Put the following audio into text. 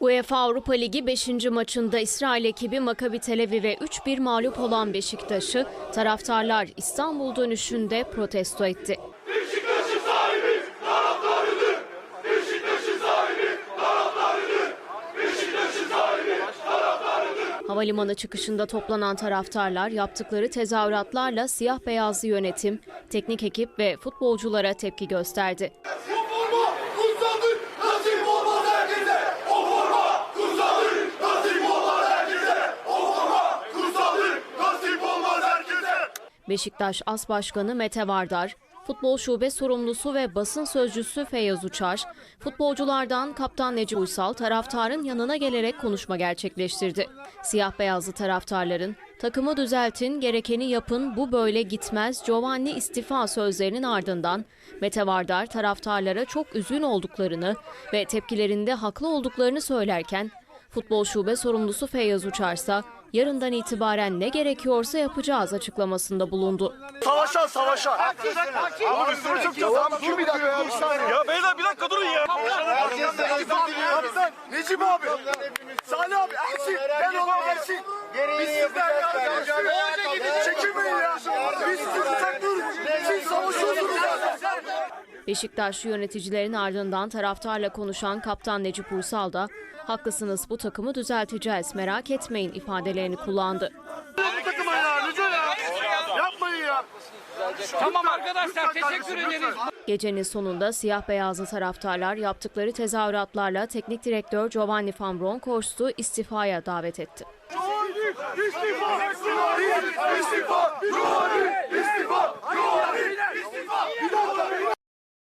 UEFA Avrupa Ligi 5. maçında İsrail ekibi Maccabi Tel Aviv'e 3-1 mağlup olan Beşiktaş'ı taraftarlar İstanbul dönüşünde protesto etti. Beşiktaş'ın sahibi taraftarıdır. Beşiktaş'ın sahibi taraftarıdır. Beşiktaş'ın sahibi taraftarıdır. Havalimanı çıkışında toplanan taraftarlar yaptıkları tezahüratlarla siyah beyazlı yönetim, teknik ekip ve futbolculara tepki gösterdi. Beşiktaş As Başkanı Mete Vardar, futbol şube sorumlusu ve basın sözcüsü Feyyaz Uçar, futbolculardan kaptan Necip Uysal taraftarın yanına gelerek konuşma gerçekleştirdi. Siyah beyazlı taraftarların takımı düzeltin, gerekeni yapın, bu böyle gitmez Giovanni istifa sözlerinin ardından Mete Vardar taraftarlara çok üzgün olduklarını ve tepkilerinde haklı olduklarını söylerken Futbol şube sorumlusu Feyyaz Uçarsa yarından itibaren ne gerekiyorsa yapacağız açıklamasında bulundu. Savaşa savaşa. Ama üstüne çok Tamam dur bir dakika ya. Beyler bir dakika durun ya. Necip abi. Salih abi Ersin. Gel oğlum Ersin. Biz sizden ya. Beşiktaş yöneticilerin ardından taraftarla konuşan kaptan Necip Uysal da haklısınız bu takımı düzelteceğiz merak etmeyin ifadelerini kullandı. Bu takım ya. Lütfen ya. Yapmayın ya. Tamam arkadaşlar teşekkür ederiz. Gecenin sonunda siyah beyazlı taraftarlar yaptıkları tezahüratlarla teknik direktör Giovanni Van Bronckhorst'u istifaya davet etti. İstifa! İstifa! İstifa! İstifa!